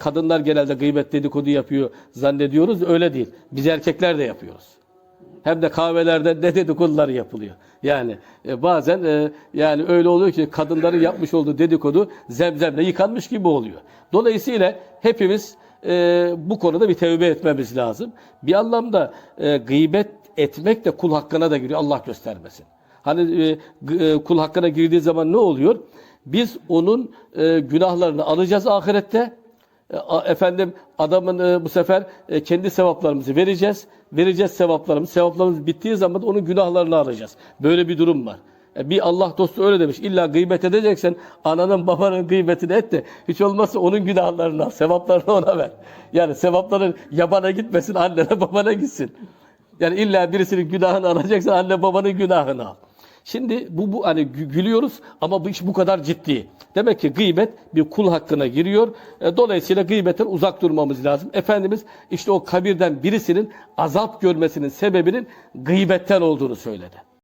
kadınlar genelde gıybet dedikodu yapıyor zannediyoruz. Öyle değil. Biz erkekler de yapıyoruz. Hem de kahvelerde ne dedikodular yapılıyor. Yani e, bazen e, yani öyle oluyor ki kadınların yapmış olduğu dedikodu zemzemle yıkanmış gibi oluyor. Dolayısıyla hepimiz e, bu konuda bir tevbe etmemiz lazım. Bir anlamda e, gıybet etmek de kul hakkına da giriyor. Allah göstermesin. Hani e, e, kul hakkına girdiği zaman ne oluyor? Biz onun e, günahlarını alacağız ahirette. E, Efendim adamın e, bu sefer e, kendi sevaplarımızı vereceğiz. Vereceğiz sevaplarımızı. Sevaplarımız bittiği zaman da onun günahlarını alacağız. Böyle bir durum var. Bir Allah dostu öyle demiş. İlla gıybet edeceksen ananın babanın gıybetini et de hiç olmazsa onun günahlarını al. Sevaplarını ona ver. Yani sevapların yabana gitmesin annene babana gitsin. Yani illa birisinin günahını alacaksan anne babanın günahını al. Şimdi bu, bu hani gü- gülüyoruz ama bu iş bu kadar ciddi. Demek ki gıybet bir kul hakkına giriyor. E, Dolayısıyla gıybetten uzak durmamız lazım. Efendimiz işte o kabirden birisinin azap görmesinin sebebinin gıybetten olduğunu söyledi.